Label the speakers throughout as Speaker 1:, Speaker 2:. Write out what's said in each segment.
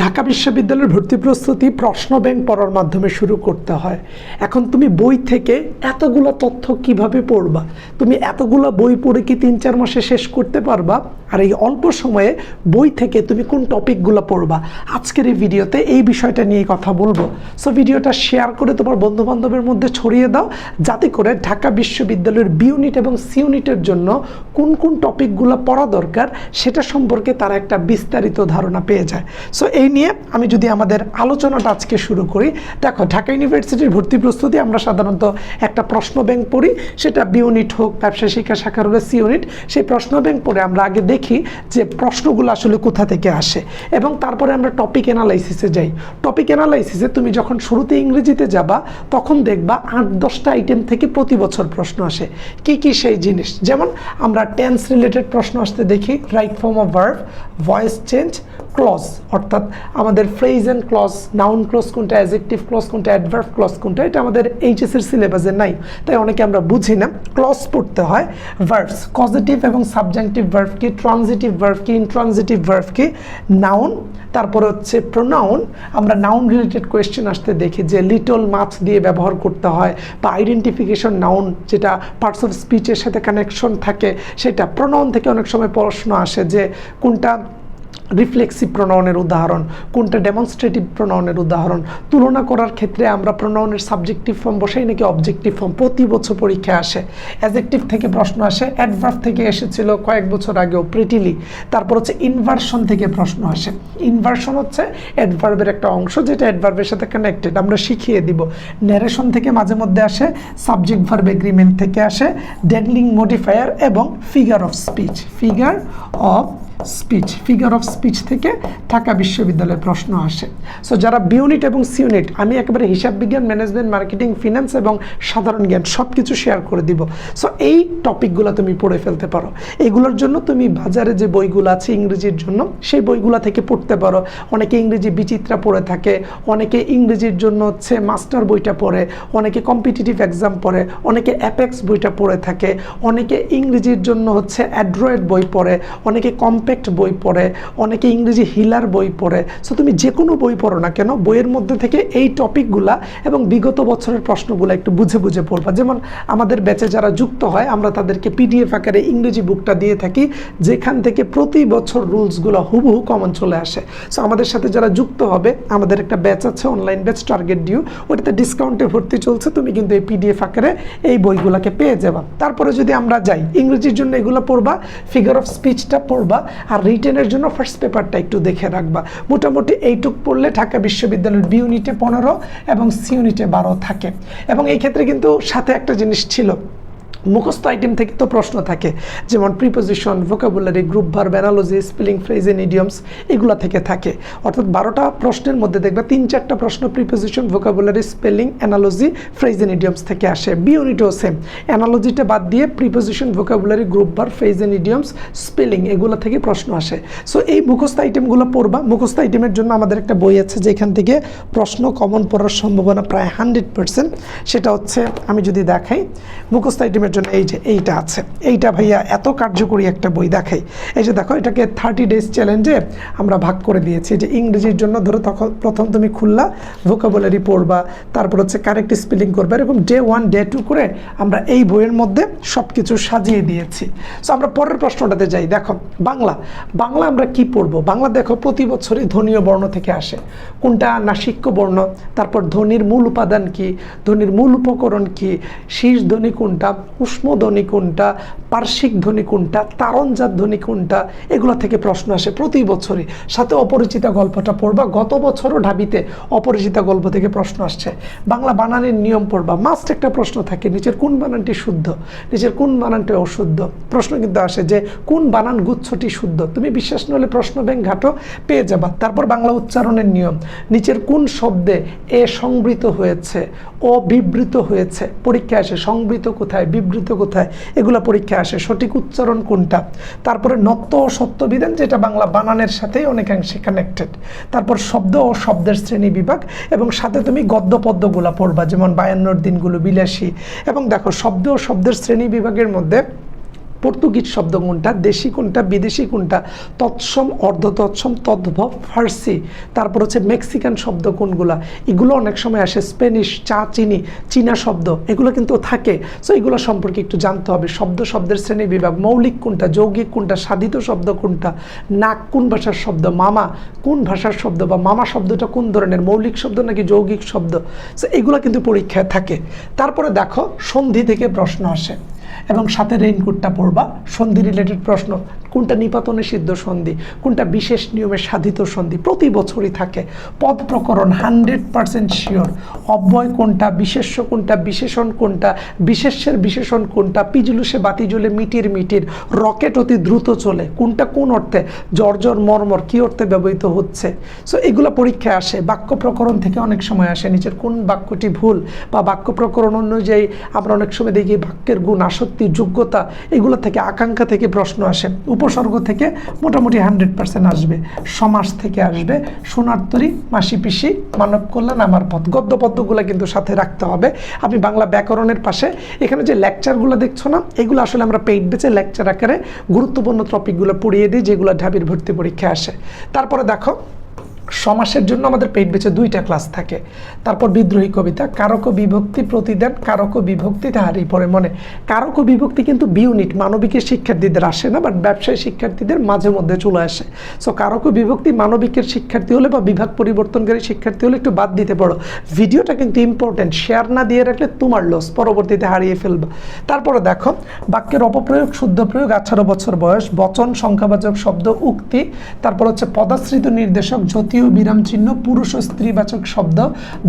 Speaker 1: ঢাকা বিশ্ববিদ্যালয়ের ভর্তি প্রস্তুতি প্রশ্ন ব্যাংক পড়ার মাধ্যমে শুরু করতে হয়। এখন তুমি বই থেকে এতগুলো তথ্য কীভাবে পড়বা? তুমি এতগুলো বই পড়ে কি তিন চার মাসে শেষ করতে পারবা? আর এই অল্প সময়ে বই থেকে তুমি কোন টপিকগুলো পড়বা? আজকের এই ভিডিওতে এই বিষয়টা নিয়ে কথা বলব। সো ভিডিওটা শেয়ার করে তোমার বন্ধু বান্ধবের মধ্যে ছড়িয়ে দাও, যাতে করে ঢাকা বিশ্ববিদ্যালয়ের বি ইউনিট এবং সি ইউনিটের জন্য কোন কোন টপিকগুলো পড়া দরকার, সেটা সম্পর্কে তারা একটা বিস্তারিত ধারণা পেয়ে যায়। সো এই নিয়ে আমি যদি আমাদের আলোচনাটা আজকে শুরু করি, দেখো, ঢাকা ইউনিভার্সিটির ভর্তি প্রস্তুতি আমরা সাধারণত একটা প্রশ্ন ব্যাংক পড়ি, সেটা বি ইউনিট হোক, ব্যবসা শিক্ষা শাখার হলে সি ইউনিট সেই প্রশ্ন ব্যাংক পড়ে আমরা আগে দেখি যে প্রশ্নগুলো আসলে কোথা থেকে আসে এবং তারপরে আমরা টপিক অ্যানালাইসিসে যাই। টপিক অ্যানালাইসিসে তুমি যখন শুরুতে ইংরেজিতে যাবা, তখন দেখবা আট দশটা আইটেম থেকে প্রতি বছর প্রশ্ন আসে। কি কি সেই জিনিস? যেমন আমরা টেন্স রিলেটেড প্রশ্ন আসতে দেখি right form of verb voice change clause অর্থাৎ আমাদের phrase and clause noun clause কোনটা অ্যাজেক্টিভ ক্লজ কোনটা অ্যাডভার্ভ ক্লজ কোনটা, এটা আমাদের এইচএসের সিলেবাসে নাই। তাই অনেকে আমরা বুঝি না। ক্লজ পড়তে হয় ভার্ভস পজিটিভ এবং সাবজেক্টিভ ভার্ভ কি ট্রানজিটিভ ভার্ভ কি ইনট্রানজিটিভ ভার্ভ কি নাউন তারপর হচ্ছে প্রোনাউন আমরা নাউন রিলেটেড কোয়েশ্চেন আসতে দেখি যে লিটল মাছ দিয়ে ব্যবহার করতে হয় বা আইডেন্টিফিকেশন নাউন যেটা পার্টস অফ স্পিচের সাথে কানেকশন থাকে, সেটা প্রোনাউন থেকে অনেক সময় প্রশ্ন আসে যে কোনটা রিফ্লেক্সিভ প্রণয়নের উদাহরণ, কোনটা ডেমনস্ট্রেটিভ প্রণয়নের উদাহরণ, তুলনা করার ক্ষেত্রে আমরা প্রণয়নের সাবজেক্টিভ ফর্ম বসাই নাকি অবজেক্টিভ ফর্ম প্রতি বছর পরীক্ষায় আসে। অ্যাজেক্টিভ থেকে প্রশ্ন আসে অ্যাডভার্ব থেকে এসেছিল কয়েক বছর আগেও প্রিটিলি তারপর হচ্ছে ইনভার্সন থেকে প্রশ্ন আসে। ইনভার্সন হচ্ছে অ্যাডভার্বের একটা অংশ যেটা অ্যাডভার্বের সাথে কানেক্টেড আমরা শিখিয়ে দিব। ন্যারেশন থেকে মাঝে মধ্যে আসে সাবজেক্ট ভার্ব এগ্রিমেন্ট থেকে আসে ডেডলিং মডিফায়ার এবং figure of speech figure of speech figure of speech থেকে ঢাকা বিশ্ববিদ্যালয়ে প্রশ্ন আসে। সো যারা বি ইউনিট এবং সি ইউনিট আমি একেবারে হিসাব বিজ্ঞান ম্যানেজমেন্ট মার্কেটিং ফিনান্স এবং সাধারণ জ্ঞান সব কিছু শেয়ার করে দিব। সো এই টপিকগুলো তুমি পড়ে ফেলতে পারো। এগুলোর জন্য তুমি বাজারে যে বইগুলো আছে ইংরেজির জন্য, সেই বইগুলো থেকে পড়তে পারো। অনেকে ইংরেজি বিচিত্রা পড়ে থাকে, অনেকে ইংরেজির জন্য হচ্ছে মাস্টার বইটা পড়ে, অনেকে কম্পিটিটিভ এক্সাম পড়ে, অনেকে অ্যাপেক্স বইটা পড়ে থাকে, অনেকে ইংরেজির জন্য হচ্ছে অ্যাড্রয়েড বই পড়ে, অনেকে কম্প্যাক্ট বই পড়ে, অনেকে ইংরেজি হিলার বই পড়ে। সো তুমি যে কোনো বই পড়ো না কেন, বইয়ের মধ্যে থেকে এই টপিকগুলা এবং বিগত বছরের প্রশ্নগুলো একটু বুঝে বুঝে পড়বা। যেমন আমাদের ব্যাচে যারা যুক্ত হয়, আমরা তাদেরকে পিডিএফ আকারে ইংরেজি বুকটা দিয়ে থাকি, যেখান থেকে প্রতি বছর রুলসগুলো হুবহু কমন চলে আসে। সো আমাদের সাথে যারা যুক্ত হবে, আমাদের একটা ব্যাচ আছে অনলাইন ব্যাচ টার্গেট ডিউ ওটাতে ডিসকাউন্টে ভর্তি চলছে, তুমি কিন্তু এই পিডিএফ আকারে এই বইগুলোকে পেয়ে যাবা। তারপরে যদি আমরা যাই, ইংরেজির জন্য এগুলো পড়বা ফিগার অফ স্পিচটা পড়বা আর রিটেনের জন্য ফার্স্ট পেপারটা একটু দেখে রাখবা। মোটামুটি এইটুক পড়লে ঢাকা বিশ্ববিদ্যালয়ের বি ইউনিটে পনেরো এবং সি ইউনিটে বারো থাকে। এবং এই ক্ষেত্রে কিন্তু সাথে একটা জিনিস ছিল মুখস্থ আইটেম থেকে তো প্রশ্ন থাকে। যেমন preposition vocabulary group verb analogy spelling phrase and idioms এগুলো থেকে থাকে। অর্থাৎ বারোটা প্রশ্নের মধ্যে দেখবে তিন চারটা প্রশ্ন preposition vocabulary spelling analogy phrase and idioms থেকে আসে। বি ইউনিটও সেম অ্যানালজিটা বাদ দিয়ে preposition vocabulary group verb phrase and idioms spelling এগুলো থেকে প্রশ্ন আসে। সো এই মুখস্থ আইটেমগুলো পড়বা। মুখস্থ আইটেমের জন্য আমাদের একটা বই আছে যেখান থেকে প্রশ্ন কমন পড়ার সম্ভাবনা প্রায় হান্ড্রেড পার্সেন্ট সেটা হচ্ছে, আমি যদি দেখাই, মুখস্থ আইটেমের জন্য এই যে এইটা আছে। এইটা ভাইয়া এত কার্যকরী একটা বই দেখাই এই যে দেখো, এটাকে থার্টি ডেজ চ্যালেঞ্জে আমরা ভাগ করে দিয়েছি। যে ইংরেজির জন্য ধরো তখন প্রথম তুমি খুললা ভোকাবুলারি পড়বা, তারপর হচ্ছে কারেক্ট স্পেলিং করবে, এরকম ডে ওয়ান ডে টু করে আমরা এই বইয়ের মধ্যে সব কিছু সাজিয়ে দিয়েছি। সো আমরা পরের প্রশ্নটাতে যাই। দেখো, বাংলা। বাংলা আমরা কি পড়ব? বাংলা দেখো প্রতি বছরই ধ্বনীয় বর্ণ থেকে আসে। কোনটা? নাসিক্য বর্ণ। তারপর ধ্বনির মূল উপাদান কি? ধ্বনির মূল উপকরণ কি? শীর্ষ ধ্বনি কোনটা? উষ্ম ধ্বনি কোনটা পার্শ্বিক ধ্বনি কোনটা তারণজাত ধ্বনি কোনটা এগুলো থেকে প্রশ্ন আসে প্রতি বছরই। সাথে অপরিচিতা গল্পটা পড়বা, গত বছরও ঢাবিতে অপরিচিতা গল্প থেকে প্রশ্ন আসছে। বাংলা বানানের নিয়ম পড়বা মাস্ট একটা প্রশ্ন থাকে, নিচের কোন বানানটি শুদ্ধ? নিচের কোন বানানটি অশুদ্ধ? প্রশ্ন কিন্তু আসে যে, কোন বানান গুচ্ছটি শুদ্ধ? তুমি বিশ্বাস নলে প্রশ্ন ব্যাংক ঘাটো, পেয়ে যাবা। তারপর বাংলা উচ্চারণের নিয়ম, নিচের কোন শব্দে এ সংবৃত হয়েছে অবিবৃত হয়েছে? পরীক্ষা আসে, সংবৃত কোথায়? বিবৃত কোথায়? এগুলো পরীক্ষা আসে। সঠিক উচ্চারণ কোনটা? তারপরে নক্ত ও সত্যবিধান, যেটা বাংলা বানানের সাথেই অনেকাংশে কানেক্টেড তারপর শব্দ ও শব্দের শ্রেণি বিভাগ এবং সাথে তুমি গদ্য পদ্যগুলো পড়বা, যেমন বায়ান্নর দিনগুলো বিলাসী। এবং দেখো, শব্দ ও শব্দের শ্রেণি বিভাগের মধ্যে পর্তুগিজ শব্দ কোনটা? দেশি কোনটা? বিদেশি কোনটা? তৎসম অর্ধ তৎসম তদ্ভব, ফার্সি। তারপর হচ্ছে মেক্সিকান শব্দ কোনগুলা? এগুলো অনেক সময় আসে স্পেনিশ চা, চিনি, চীনা শব্দ। এগুলো কিন্তু থাকে। সো এগুলো সম্পর্কে একটু জানতে হবে। শব্দ শব্দের শ্রেণি বিভাগ। মৌলিক কোনটা? যৌগিক কোনটা? সাধিত শব্দ কোনটা? নাক কোন ভাষার শব্দ? মামা কোন ভাষার শব্দ? বা মামা শব্দটা কোন ধরনের? মৌলিক শব্দ নাকি যৌগিক শব্দ? সো এগুলো কিন্তু পরীক্ষায় থাকে। তারপরে দেখো, সন্ধি থেকে প্রশ্ন আসে। এবং সাথে রেইনকোটটা পড়বা সন্ধি রিলেটেড প্রশ্ন। কোনটা নিপাতনে সিদ্ধ সন্ধি, কোনটা বিশেষ নিয়মে সাধিত সন্ধি, প্রতি বছরই থাকে। পদ প্রকরণ হান্ড্রেড পার্সেন্ট শিওর। অব্যয় কোনটা বিশেষ্য, কোনটা বিশেষণ, কোনটা বিশেষ্যের বিশেষণ, কোনটা পিজুলুসে বাতি জ্বলে মিটির মিটির, রকেট অতি দ্রুত চলে, কোনটা কোন অর্থে জর্জর মর্মর, কি অর্থে ব্যবহৃত হচ্ছে। সো এগুলো পরীক্ষায় আসে, বাক্য প্রকরণ থেকে অনেক সময় আসে নিচের কোন বাক্যটি ভুল বা বাক্য প্রকরণ অনুযায়ী আমরা অনেক সময় দেখি বাক্যের গুণ, আসক্তি, যোগ্যতা, এগুলো থেকে আকাঙ্ক্ষা থেকে প্রশ্ন আসে। উপসর্গ থেকে মোটামুটি হান্ড্রেড পার্সেন্ট আসবে। সমাজ থেকে আসবে। সোনার তরি, মাসি পিসি, মানব কল্যাণ, আমার পথ। গদ্য পদ্যগুলো কিন্তু সাথে রাখতে হবে। আমি বাংলা ব্যাকরণের পাশে এখানে যে লেকচারগুলো দেখছ না, এগুলো আসলে আমরা পেইড বেচে লেকচার আকারে গুরুত্বপূর্ণ টপিকগুলো পড়িয়ে দিই, যেগুলো ঢাবির ভর্তি পরীক্ষায় আসে। তারপরে দেখো সমাসের জন্য আমাদের পেট বেচে দুইটা ক্লাস থাকে। তারপর বিদ্রোহী কবিতা, কারক বিভক্তি প্রতিদান, কারক বিভক্তি তাহারই পরে মনে। কারক বিভক্তি কিন্তু বিউনিট, মানবিকের শিক্ষার্থীদের আসে না বাট ব্যবসায়ী শিক্ষার্থীদের মাঝে মধ্যে চলে আসে। সো কারক বিভক্তি মানবিকের শিক্ষার্থী হলে বা বিভাগ পরিবর্তনকারী শিক্ষার্থী হলে একটু বাদ দিতে পারো। ভিডিওটা কিন্তু ইম্পর্টেন্ট শেয়ার না দিয়ে রাখলে তোমার লস পরবর্তীতে হারিয়ে ফেলবা। তারপরে দেখো, বাক্যের অপপ্রয়োগ, শুদ্ধ প্রয়োগ, আঠারো বছর বয়স, বচন, সংখ্যাবাচক শব্দ, উক্তি। তারপর হচ্ছে পদাশ্রিত নির্দেশক জ্যোতি ও বিরাম চিহ্ন পুরুষ ও স্ত্রীবাচক শব্দ,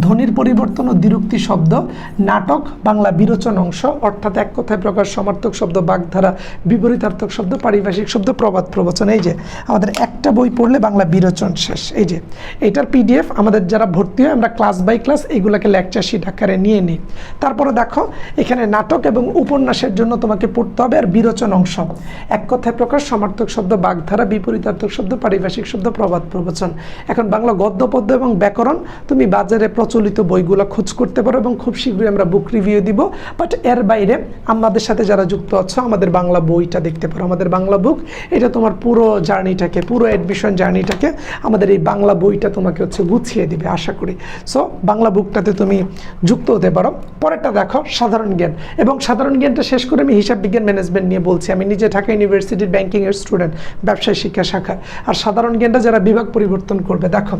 Speaker 1: ধ্বনির পরিবর্তন ও দ্বিরুক্তি শব্দ, নাটক, বাংলা বিরোচন অংশ, অর্থাৎ এক কথায় প্রকাশ সমার্থক শব্দ, বাগধারা বিপরীতার্থক শব্দ, পারিভাষিক শব্দ, প্রবাদ প্রবচন। এই যে, আমাদের একটা বই পড়লে বাংলা বিরোচন শেষ। এই যে, এটার পিডিএফ আমাদের যারা ভর্তি হয়, আমরা ক্লাস বাই ক্লাস এগুলোকে লেকচার শিট আকারে নিয়ে নিই। তারপরে দেখো, এখানে নাটক এবং উপন্যাসের জন্য তোমাকে পড়তে হবে আর বিরোচন অংশ। এক কথায় প্রকাশ সমার্থক শব্দ, বাগধারা বিপরীতার্থক শব্দ, পারিভাষিক শব্দ, প্রবাদ প্রবচন। এখন বাংলা গদ্য, পদ্য এবং ব্যাকরণ, তুমি বাজারে প্রচলিত বইগুলো খোঁজ করতে পারো এবং খুব শীঘ্রই আমরা বুক রিভিউ দিব। বাট এর বাইরে আমাদের সাথে যারা যুক্ত আছো, আমাদের বাংলা বইটা দেখতে পারো, আমাদের বাংলা বুক এটা তোমার পুরো জার্নিটাকে, পুরো অ্যাডমিশন জার্নিটাকে আমাদের এই বাংলা বইটা তোমাকে হচ্ছে গুছিয়ে দিবে, আশা করি। সো বাংলা বুকটাতে তুমি যুক্ত হতে পারো। পরেরটা দেখো, সাধারণ জ্ঞান। এবং সাধারণ জ্ঞানটা শেষ করে আমি হিসাব বিজ্ঞান ম্যানেজমেন্ট নিয়ে বলছি। আমি নিজে ঢাকা ইউনিভার্সিটির ব্যাংকিংয়ের স্টুডেন্ট ব্যবসায় শিক্ষা শাখা। আর সাধারণ জ্ঞানটা যারা বিভাগ পরিবর্তন করবে দেখো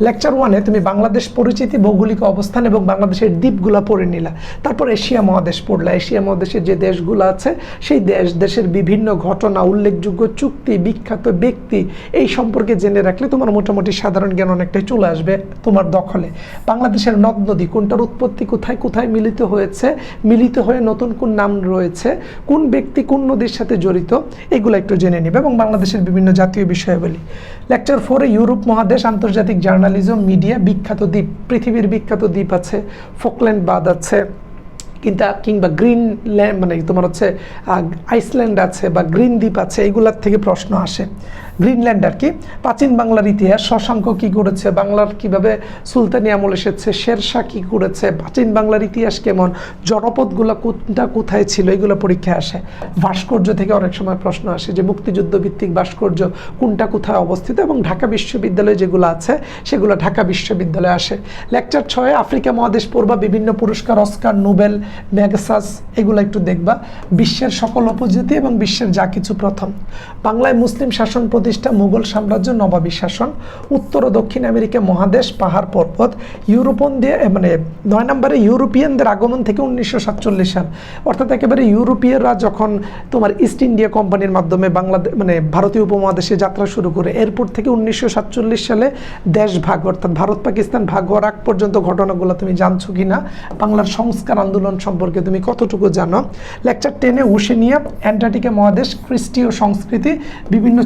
Speaker 1: লেকচার ওয়ানে তুমি বাংলাদেশ পরিচিতি, ভৌগোলিক অবস্থান এবং বাংলাদেশের দ্বীপগুলো পড়ে নিলা। তারপর এশিয়া মহাদেশ পড়লা। এশিয়া মহাদেশের যে দেশগুলো আছে, সেই দেশ, দেশের বিভিন্ন ঘটনা, উল্লেখযোগ্য চুক্তি, বিখ্যাত ব্যক্তি, এই সম্পর্কে জেনে রাখলে তোমার মোটামুটি সাধারণ জ্ঞান অনেকটাই চলে আসবে তোমার দখলে। বাংলাদেশের নদ নদী, কোনটার উৎপত্তি কোথায় কোথায় মিলিত হয়েছে, মিলিত হয়ে নতুন কোন নাম রয়েছে, কোন ব্যক্তি কোন নদীর সাথে জড়িত, এগুলো একটু জেনে নেবে এবং বাংলাদেশের বিভিন্ন জাতীয় বিষয়াবলী। লেকচার ফোরে ইউরোপ মহাদেশ আন্তর্জাতিক জার্নালিজম, মিডিয়া, বিখ্যাত দ্বীপ। পৃথিবীর বিখ্যাত দ্বীপ আছে ফোকল্যান্ড বাদ আছে কিন্তু কিংবা গ্রিনল্যান্ড মানে তোমার হচ্ছে আইসল্যান্ড আছে বা গ্রিন দ্বীপ আছে এগুলার থেকে প্রশ্ন আসে। গ্রিনল্যান্ড আর কি। প্রাচীন বাংলার ইতিহাস, শশাঙ্ক কী করেছে, বাংলার কীভাবে সুলতানি আমল এসেছে, শেরশাহ কী করেছে, প্রাচীন বাংলার ইতিহাস কেমন, জনপদগুলো কোনটা, কোথায় ছিল, এগুলো পরীক্ষায় আসে। ভাস্কর্য থেকে অনেক সময় প্রশ্ন আসে যে মুক্তিযুদ্ধ ভিত্তিক ভাস্কর্য কোনটা কোথায় অবস্থিত এবং ঢাকা বিশ্ববিদ্যালয়ে যেগুলো আছে, সেগুলো ঢাকা বিশ্ববিদ্যালয়ে আসে। লেকচার ছয়ে, আফ্রিকা মহাদেশ পড়বা, বিভিন্ন পুরস্কার, অস্কার, নোবেল ম্যাগাসাস এগুলো একটু দেখবা। বিশ্বের সকল উপজাতি এবং বিশ্বের যা কিছু প্রথম। বাংলায় মুসলিম শাসন প্রতিষ্ঠা মুঘল সাম্রাজ্য নবাবী শাসন, উত্তর ও দক্ষিণ আমেরিকা মহাদেশ, পাহাড়, পর্বত, ইউরোপন দিয়ে মানে নয় নম্বরে ইউরোপিয়ানদের আগমন থেকে উনিশশো সাতচল্লিশ সাল। অর্থাৎ একেবারে ইউরোপীয়রা যখন তোমার ইস্ট ইন্ডিয়া কোম্পানির মাধ্যমে বাংলাদেশ মানে ভারতীয় উপমহাদেশে যাত্রা শুরু করে, এরপর থেকে উনিশশো সাতচল্লিশ সালে দেশ ভাগ, অর্থাৎ ভারত পাকিস্তান ভাগ হওয়ার আগ পর্যন্ত ঘটনাগুলো তুমি জানছো কি না, বাংলার সংস্কার আন্দোলন সম্পর্কে তুমি কতটুকু জানো, লেকচার টেনে ওশেনিয়া অ্যান্টার্কটিকা মহাদেশ, খ্রিস্টীয় সংস্কৃতি, বিভিন্ন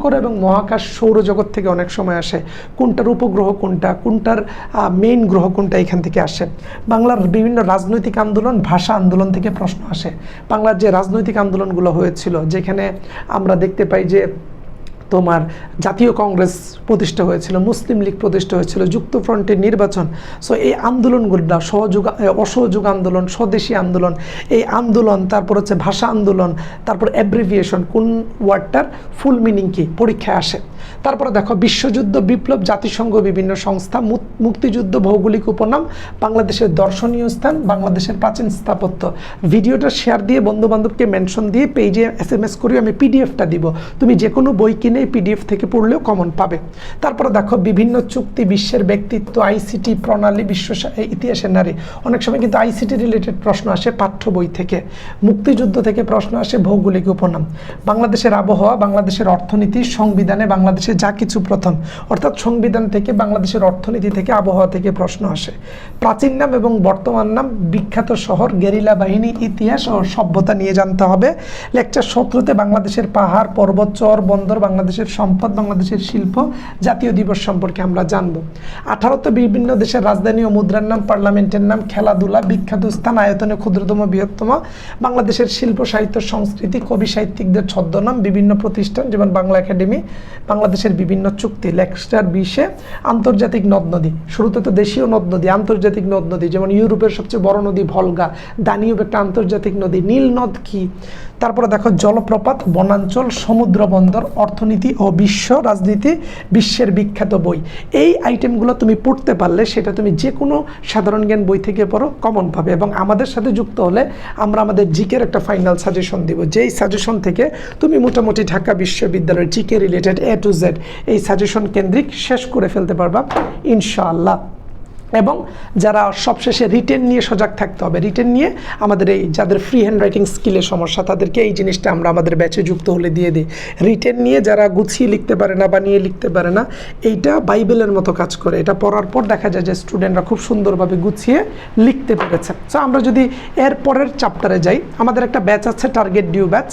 Speaker 1: চিত্রকর এবং মহাকাশ সৌরজগৎ থেকে অনেক সময় আসে। কোনটার উপগ্রহ কোনটা, কোনটার মেইন গ্রহ কোনটা এখান থেকে আসে। বাংলার বিভিন্ন রাজনৈতিক আন্দোলন, ভাষা আন্দোলন থেকে প্রশ্ন আসে। বাংলার যে রাজনৈতিক আন্দোলনগুলো হয়েছিল, যেখানে আমরা দেখতে পাই যে তোমার জাতীয় কংগ্রেস প্রতিষ্ঠা হয়েছিল, মুসলিম লীগ প্রতিষ্ঠা হয়েছিল, যুক্তফ্রন্টের নির্বাচন। সো এই আন্দোলনগুলো সহযোগ অসহযোগ আন্দোলন, স্বদেশী আন্দোলন, এই আন্দোলন, তারপর হচ্ছে ভাষা আন্দোলন, তারপর অ্যাব্রিভিয়েশন কোন ওয়ার্ডটার ফুল মিনিং কি, পরীক্ষায় আসে। তারপরে দেখো, বিশ্বযুদ্ধ, বিপ্লব, জাতিসংঘ, বিভিন্ন সংস্থা মুক- মুক্তিযুদ্ধ, ভৌগোলিক উপনাম, বাংলাদেশের দর্শনীয় স্থান, বাংলাদেশের প্রাচীন স্থাপত্য। ভিডিওটা শেয়ার দিয়ে বন্ধু বান্ধবকে মেনশন দিয়ে পেজে এস এম এস করে আমি পিডিএফটা দিব। তুমি যে কোনো বই কিনে পিডিএফ থেকে পড়লেও কমন পাবে। তারপরে দেখো, বিভিন্ন চুক্তি বিশ্বের ব্যক্তিত্ব আইসিটি প্রণালী, বিশ্ব ইতিহাসের নারী। অনেক সময় কিন্তু আইসিটি রিলেটেড প্রশ্ন আসে পাঠ্য বই থেকে। মুক্তিযুদ্ধ থেকে প্রশ্ন আসে ভৌগোলিক উপনাম বাংলাদেশের আবহাওয়া, বাংলাদেশের অর্থনীতি, সংবিধানে বাংলাদেশে যা কিছু প্রথম। অর্থাৎ সংবিধান থেকে বাংলাদেশের অর্থনীতি থেকে আবহাওয়া থেকে প্রশ্ন আসে। প্রাচীন নাম এবং বর্তমান নাম, বিখ্যাত শহর, গেরিলা বাহিনী, ইতিহাস ও সভ্যতা নিয়ে জানতে হবে। লেকচার সতেরোতে বাংলাদেশের পাহাড়, পর্বত, চর, বন্দর বাংলাদেশের সম্পদ, বাংলাদেশের শিল্প জাতীয় দিবস সম্পর্কে আমরা জানব। আঠারোতে বিভিন্ন দেশের রাজধানী ও মুদ্রার নাম, পার্লামেন্টের নাম, খেলাধুলা, বিখ্যাত স্থান, আয়তনে ক্ষুদ্রতম, বৃহত্তম, বাংলাদেশের শিল্প, সাহিত্য, সংস্কৃতি, কবি, সাহিত্যিকদের ছদ্মনাম, বিভিন্ন প্রতিষ্ঠান, যেমন বাংলা একাডেমি, বাংলাদেশের বিভিন্ন চুক্তি, লেকচার বিশে, আন্তর্জাতিক নদ নদী। শুরুতে তো দেশীয় নদ নদী, আন্তর্জাতিক নদ নদী, যেমন ইউরোপের সবচেয়ে বড় নদী ভলগা দানিউব একটা আন্তর্জাতিক নদী। নীল নদ কি? তারপরে দেখো জলপ্রপাত, বনাঞ্চল সমুদ্র বন্দর অর্থনীতি ও বিশ্ব রাজনীতি, বিশ্বের বিখ্যাত বই। এই আইটেমগুলো তুমি পড়তে পারলে সেটা তুমি যে কোনো সাধারণ জ্ঞান বই থেকে পড়ো কমন পাবে এবং আমাদের সাথে যুক্ত হলে আমরা আমাদের জিকের একটা ফাইনাল সাজেশন দিব। যেই সাজেশন থেকে তুমি মোটামুটি ঢাকা বিশ্ববিদ্যালয়ের GK related A to Z এই সাজেশন কেন্দ্রিক শেষ করে ফেলতে পারবা, ইনশাআল্লাহ। এবং যারা সবশেষে রিটেন নিয়ে সজাগ থাকতে হবে রিটেন নিয়ে আমাদের এই যাদের ফ্রি হ্যান্ড রাইটিং স্কিলের সমস্যা, তাদেরকে এই জিনিসটা আমরা আমাদের ব্যাচে যুক্ত হলে দিয়ে দিই। রিটেন নিয়ে যারা গুছিয়ে লিখতে পারে না বা নিয়ে লিখতে পারে না, এইটা বাইবেলের মতো কাজ করে। এটা পড়ার পর দেখা যায় যে স্টুডেন্টরা খুব সুন্দরভাবে গুছিয়ে লিখতে পেরেছে। সো আমরা যদি এর পরের চ্যাপ্টারে যাই, আমাদের একটা ব্যাচ আছে টার্গেট ডিউ ব্যাচ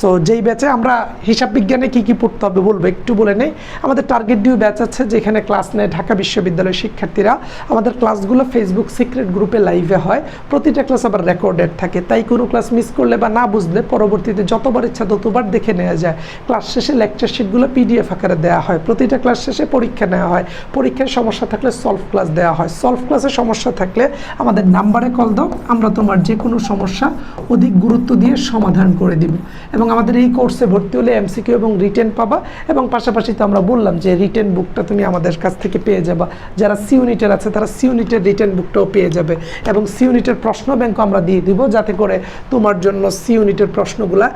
Speaker 1: সো যেই ব্যাচে আমরা হিসাব বিজ্ঞানে কী কী পড়তে হবে বলব, একটু বলে নেই। আমাদের টার্গেট ডিউ ব্যাচ আছে যেখানে ক্লাস নেয় ঢাকা বিশ্ববিদ্যালয়ের শিক্ষার্থীরা। আমাদের ক্লাসগুলো ফেসবুক সিক্রেট গ্রুপে লাইভে হয়। প্রতিটা ক্লাস আবার রেকর্ডেড থাকে। তাই কোনো ক্লাস মিস করলে বা না বুঝলে পরবর্তীতে যতবার ইচ্ছা ততবার দেখে নেওয়া যায়। ক্লাস শেষে লেকচার শিটগুলো পিডিএফ আকারে দেওয়া হয়। প্রতিটা ক্লাস শেষে পরীক্ষা নেওয়া হয়। পরীক্ষায় সমস্যা থাকলে সলভ ক্লাস দেওয়া হয়। সলভ ক্লাসে সমস্যা থাকলে আমাদের নাম্বারে কল দাও। আমরা তোমার যে কোনো সমস্যা অধিক গুরুত্ব দিয়ে সমাধান করে দিব। এবং আমাদের এই কোর্সে ভর্তি হলে এমসিকিউ এবং রিটেন পাবা। এবং পাশাপাশি তো আমরা বললাম যে রিটেন বুকটা তুমি আমাদের কাছ থেকে পেয়ে যাবা। যারা সি ইউনিটের আছে, তারা সি ইউনিটের রিটার্ন বুকটাও পেয়ে যাবে। এবং সি ইউনিটের প্রশ্ন ব্যাংকও আমরা দিয়ে দিব যাতে করে তোমার জন্য সি ইউনিটের প্রশ্নগুলা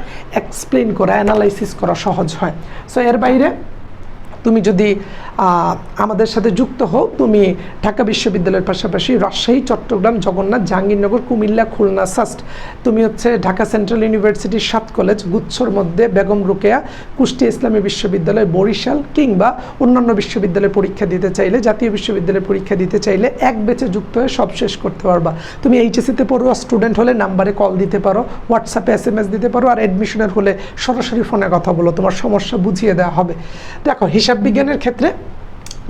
Speaker 1: এক্সপ্লেন করা অ্যানালাইসিস করা সহজ হয়। সো এর বাইরে তুমি যদি আমাদের সাথে যুক্ত হও তুমি ঢাকা বিশ্ববিদ্যালয়ের পাশাপাশি রাজশাহী, চট্টগ্রাম, জগন্নাথ, জাহাঙ্গীরনগর, কুমিল্লা, খুলনা, সাস্ট। তুমি হচ্ছে ঢাকা সেন্ট্রাল ইউনিভার্সিটির সাত কলেজ, গুচ্ছর মধ্যে বেগম রোকেয়া কুষ্টি ইসলামী বিশ্ববিদ্যালয়, বরিশাল কিংবা অন্যান্য বিশ্ববিদ্যালয়ে পরীক্ষা দিতে চাইলে, জাতীয় বিশ্ববিদ্যালয়ে পরীক্ষা দিতে চাইলে এক বেচে যুক্ত হয়ে সব শেষ করতে পারবা। তুমি এইচএসিতে পড়ুয়া স্টুডেন্ট হলে নাম্বারে কল দিতে পারো, হোয়াটসঅ্যাপে এস এম এস দিতে পারো আর অ্যাডমিশনের হলে সরাসরি ফোনে কথা বলো, তোমার সমস্যা বুঝিয়ে দেওয়া হবে। দেখো, হিসাব বিজ্ঞানের ক্ষেত্রে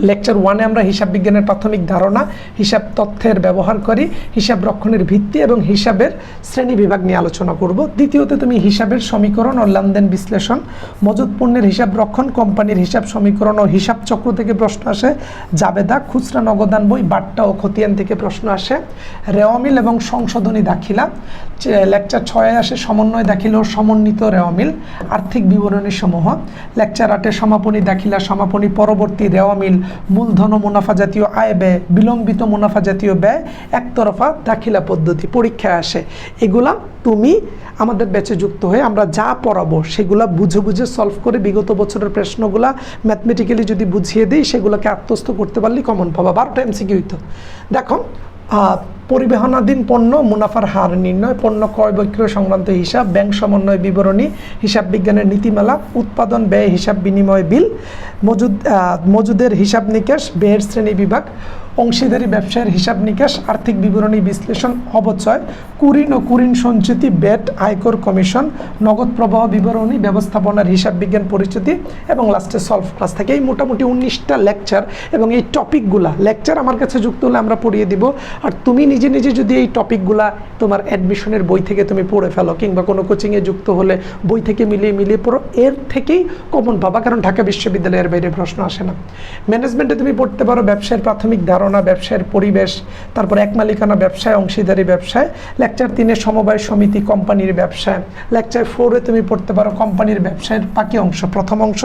Speaker 1: লেকচার ওয়ানে আমরা হিসাব বিজ্ঞানের প্রাথমিক ধারণা, হিসাব তথ্যের ব্যবহার করি, হিসাব রক্ষণের ভিত্তি এবং হিসাবের শ্রেণি বিভাগ নিয়ে আলোচনা করব। দ্বিতীয়তে তুমি হিসাবের সমীকরণ ও লেনদেন বিশ্লেষণ মজুদ পণ্যের হিসাব রক্ষণ, কোম্পানির হিসাব সমীকরণ ও হিসাব চক্র থেকে প্রশ্ন আসে, জাবেদা, খুচরা, নগদান বই, বাট্টা ও খতিয়ান থেকে প্রশ্ন আসে, রেওয়ামিল এবং সংশোধনী দাখিলা লেকচার ছয়ে আসে, সমন্বয় দাখিল ও সমন্বিত রেওয়ামিল, আর্থিক বিবরণী সমূহ লেকচার আটে সমাপনী দাখিলা, সমাপনী পরবর্তী রেওয়ামিল মূলধন মুনাফা জাতীয় আয় ব্যয়, বিলম্বিত মুনাফা জাতীয় ব্যয় একতরফা দাখিলা পদ্ধতি, পরীক্ষায় আসে। এগুলা তুমি আমাদের ব্যাচে যুক্ত হয়ে আমরা যা পড়াবো সেগুলো বুঝে বুঝে সলভ করে বিগত বছরের প্রশ্নগুলো ম্যাথমেটিক্যালি যদি বুঝিয়ে দিই সেগুলোকে আত্মস্থ করতে পারলে কমন পাবা। বারোটা এমসিকিউ হইতো। দেখো পরিবহনাধীন পণ্য মুনাফার হার নির্ণয়, পণ্য ক্রয় বিক্রয় সংক্রান্ত হিসাব, ব্যাংক সমন্বয় বিবরণী, হিসাব বিজ্ঞানের নীতিমালা, উৎপাদন, ব্যয়, হিসাব বিনিময় বিল, মজুদ মজুদের হিসাব নিকাশ, ব্যয়ের শ্রেণি বিভাগ অংশীদারি ব্যবসায়ের হিসাব নিকাশ, আর্থিক বিবরণী বিশ্লেষণ, অবচয়, কুরিন ও কুরিন সঞ্চিতি ব্যাট আয়কর কমিশন, নগদ প্রবাহ বিবরণী, ব্যবস্থাপনার হিসাব বিজ্ঞান পরিচিতি এবং লাস্টে সলভ ক্লাস থেকে এই মোটামুটি উনিশটা লেকচার এবং এই টপিকগুলা লেকচার আমার কাছে যুক্ত হলে আমরা পড়িয়ে দিব। আর তুমি নিজে নিজে যদি এই টপিকগুলা তোমার অ্যাডমিশনের বই থেকে তুমি পড়ে ফেলো কিংবা কোনো কোচিংয়ে যুক্ত হলে বই থেকে মিলিয়ে মিলিয়ে পড়ো, এর থেকেই কমন পাবা। কারণ ঢাকা বিশ্ববিদ্যালয়ের বাইরে প্রশ্ন আসে না। ম্যানেজমেন্টে তুমি পড়তে পারো ব্যবসায়ের প্রাথমিক ধারণা ব্যবসায়ের পরিবেশ, তারপর এক মালিকানা ব্যবসায়, অংশীদারি ব্যবসায় লেকচার তিনে সমবায় সমিতি কোম্পানির ব্যবসায়। লেকচার ফোরে তুমি পড়তে পারো কোম্পানির ব্যবসায়ের বাকি অংশ, প্রথম অংশ।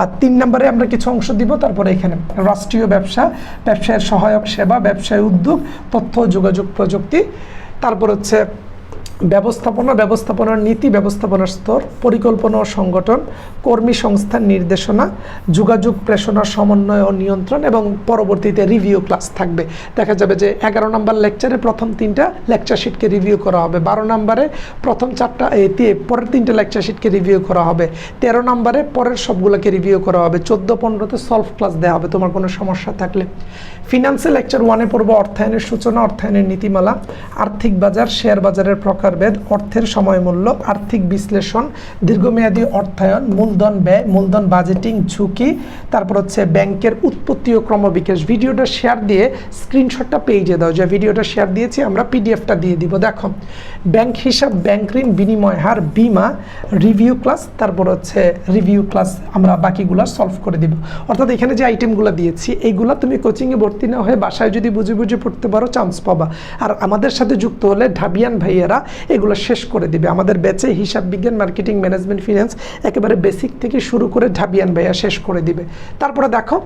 Speaker 1: আর তিন নম্বরে আমরা কিছু অংশ দিব, তারপরে এখানে রাষ্ট্রীয় ব্যবসা, ব্যবসায়ের সহায়ক সেবা, ব্যবসায় উদ্যোগ, তথ্য, যোগাযোগ প্রযুক্তি। তারপর হচ্ছে ব্যবস্থাপনা, ব্যবস্থাপনার নীতি, ব্যবস্থাপনার স্তর, পরিকল্পনা ও সংগঠন, কর্মী সংস্থার নির্দেশনা, যোগাযোগ, প্রেষণা, সমন্বয় ও নিয়ন্ত্রণ এবং পরবর্তীতে রিভিউ ক্লাস থাকবে। দেখা যাবে যে এগারো নম্বর লেকচারে প্রথম তিনটা লেকচার শিটকে রিভিউ করা হবে। বারো নম্বরে প্রথম চারটা পরের তিনটা লেকচার শিটকে রিভিউ করা হবে। তেরো নম্বরে পরের সবগুলোকে রিভিউ করা হবে। চোদ্দ, পনেরোতে সলভ ক্লাস দেওয়া হবে। তোমার কোনো সমস্যা থাকলে। ফিনান্সিয়াল লেকচার ওয়ানে পড়ব অর্থায়নের সূচনা, অর্থায়নের নীতিমালা, আর্থিক বাজার শেয়ার বাজারের প্রকারভেদ অর্থের সময় মূল্য আর্থিক বিশ্লেষণ, দীর্ঘমেয়াদী অর্থায়ন, মূলধন ব্যয়, মূলধন বাজেটিং, ঝুঁকি, তারপর হচ্ছে ব্যাংকের উৎপত্তি ও ক্রমবিকাশ। ভিডিওটা শেয়ার দিয়ে স্ক্রিনশটটা পেজে দাও। যে ভিডিওটা শেয়ার দিয়েছি, আমরা পিডিএফটা দিয়ে দিব। দেখো, ব্যাংক হিসাব, ব্যাংক ঋণ, বিনিময় হার, বিমা রিভিউ ক্লাস তারপর হচ্ছে রিভিউ ক্লাস আমরা বাকিগুলো সলভ করে দিব। অর্থাৎ এখানে যে আইটেমগুলো দিয়েছি, এইগুলো তুমি কোচিংয়ে ভর্তি না হয়ে বাসায় যদি বুঝে বুঝে পড়তে পারো চান্স পাবা। আর আমাদের সাথে যুক্ত হলে ঢাবিয়ান ভাইয়েরা এগুলো শেষ করে দিবে। আমাদের ব্যাচে হিসাব বিজ্ঞান, মার্কেটিং, ম্যানেজমেন্ট, ফিনান্স একেবারে বেসিক থেকে শুরু করে ঢাবিয়ান ভাইয়া শেষ করে দিবে। তারপরে দেখো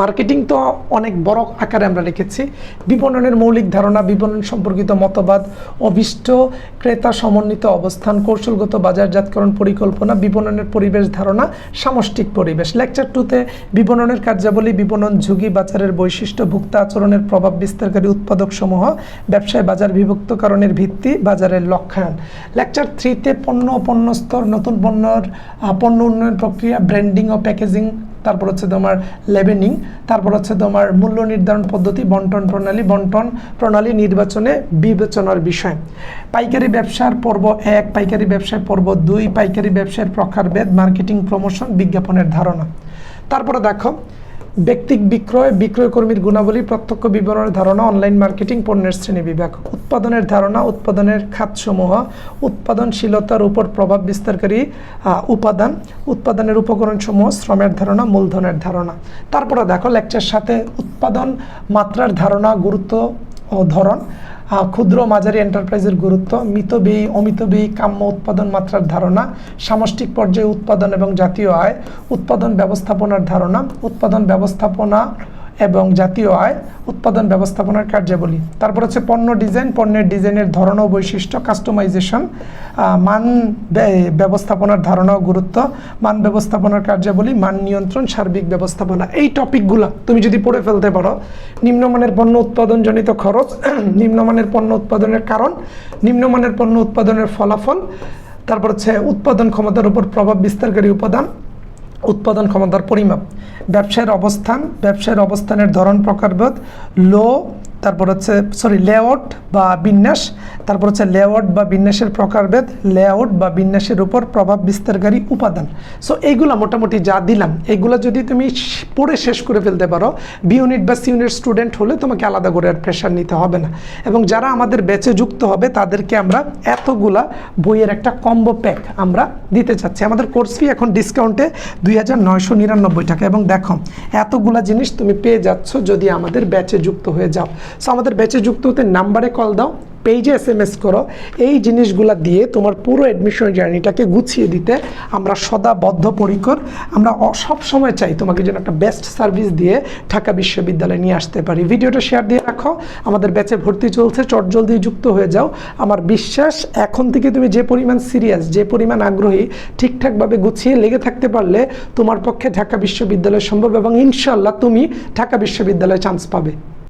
Speaker 1: মার্কেটিং তো অনেক বড় আকারে আমরা রেখেছি। বিপণনের মৌলিক ধারণা, বিপণন সম্পর্কিত মতবাদ, অভিষ্ট, ক্রেতা সমন্বিত অবস্থান, কৌশলগত বাজারজাতকরণ পরিকল্পনা, বিপণনের পরিবেশ ধারণা, সামষ্টিক পরিবেশ। লেকচার টুতে বিপণনের কার্যাবলী, বিপণন ঝুঁকি, বাজারের বৈশিষ্ট্য, ভোক্তা আচরণের প্রভাব বিস্তারকারী উৎপাদক সমূহ ব্যবসায় বাজার বিভক্তকরণের ভিত্তি, বাজারের লক্ষ্যায়ন লেকচার থ্রিতে পণ্য পণ্য স্তর নতুন পণ্যর পণ্য উন্নয়ন প্রক্রিয়া, ব্র্যান্ডিং ও প্যাকেজিং তারপর হচ্ছে তোমার লেবেনিং, তারপর হচ্ছে তোমার মূল্য নির্ধারণ পদ্ধতি, বন্টন প্রণালী বন্টন প্রণালী নির্বাচনে বিবেচনার বিষয়। পাইকারি ব্যবসার পর্ব এক, পাইকারি ব্যবসার পর্ব দুই, পাইকারি ব্যবসায়ের প্রকারভেদ, মার্কেটিং, প্রমোশন, বিজ্ঞাপনের ধারণা। তারপরে দেখো ব্যক্তিক বিক্রয় বিক্রয় কর্মীর গুণাবলী, প্রত্যক্ষ বিবরণের ধারণা, অনলাইন মার্কেটিং, পণ্যের শ্রেণি বিভাগ। উৎপাদনের ধারণা, উৎপাদনের খাতসমূহ, উৎপাদনশীলতার উপর প্রভাব বিস্তারকারী উপাদান, উৎপাদনের উপকরণসমূহ, শ্রমের ধারণা, মূলধনের ধারণা। তারপরে দেখো লেকচার সাথে উৎপাদন মাত্রার ধারণা, গুরুত্ব ও ধরন। ক্ষুদ্র মাঝারি এন্টারপ্রাইজের গুরুত্ব, মিত ব্যয়ী, অমিত ব্যয়ী কাম্য উৎপাদন মাত্রার ধারণা, সামষ্টিক পর্যায়ে উৎপাদন এবং জাতীয় আয়, উৎপাদন ব্যবস্থাপনার ধারণা, উৎপাদন ব্যবস্থাপনা এবং জাতীয় আয় উৎপাদন ব্যবস্থাপনার কার্যাবলী। তারপর হচ্ছে পণ্য ডিজাইন। পণ্যের ডিজাইনের ধরন ও বৈশিষ্ট্য, কাস্টমাইজেশন মান ব্যবস্থাপনার ধারণা ও গুরুত্ব, মান ব্যবস্থাপনার কার্যাবলী, মান নিয়ন্ত্রণ, সার্বিক ব্যবস্থাপনা। এই টপিকগুলো তুমি যদি পড়ে ফেলতে পারো, নিম্নমানের পণ্য উৎপাদনজনিত খরচ, নিম্নমানের পণ্য উৎপাদনের কারণ, নিম্নমানের পণ্য উৎপাদনের ফলাফল, তারপর হচ্ছে উৎপাদন ক্ষমতার উপর প্রভাব বিস্তারকারী উপাদান উৎপাদন ক্ষমতার পরিমাপ। ব্যবসায়ের অবস্থান ব্যবসায়ের অবস্থানের ধরন প্রকারভেদ লো তারপর হচ্ছে সরি লেআউট বা বিন্যাস, তারপর হচ্ছে লেআউট বা বিন্যাসের প্রকারভেদ লেআউট বা বিন্যাসের উপর প্রভাব বিস্তারকারী উপাদান। সো এইগুলো মোটামুটি যা দিলাম, এইগুলো যদি তুমি পড়ে শেষ করে ফেলতে পারো বি ইউনিট বা সি ইউনিট স্টুডেন্ট হলে তোমাকে আলাদা করে আর প্রেশার নিতে হবে না। এবং যারা আমাদের ব্যাচে যুক্ত হবে, তাদেরকে আমরা এতগুলা বইয়ের একটা কম্বো প্যাক আমরা দিতে চাচ্ছি। আমাদের কোর্স ফি এখন ডিসকাউন্টে দুই হাজার নয়শো নিরানব্বই টাকা। এবং দেখো, এতগুলা জিনিস তুমি পেয়ে যাচ্ছ যদি আমাদের ব্যাচে যুক্ত হয়ে যাও। সো আমাদের ব্যাচে যুক্ত হতে নাম্বারে কল দাও পেজে এস এম এস করো। এই জিনিসগুলা দিয়ে তোমার পুরো অ্যাডমিশন জার্নিটাকে গুছিয়ে দিতে আমরা সদা বদ্ধপরিকর। আমরা সব সময় চাই তোমাকে যেন একটা বেস্ট সার্ভিস দিয়ে ঢাকা বিশ্ববিদ্যালয়ে নিয়ে আসতে পারি। ভিডিওটা শেয়ার দিয়ে রাখো। আমাদের ব্যাচে ভর্তি চলছে, চটজলদি যুক্ত হয়ে যাও। আমার বিশ্বাস, এখন থেকে তুমি যে পরিমাণ সিরিয়াস যে পরিমাণ আগ্রহী, ঠিকঠাকভাবে গুছিয়ে লেগে থাকতে পারলে তোমার পক্ষে ঢাকা বিশ্ববিদ্যালয় সম্ভব এবং ইনশাল্লাহ তুমি ঢাকা বিশ্ববিদ্যালয়ে চান্স পাবে।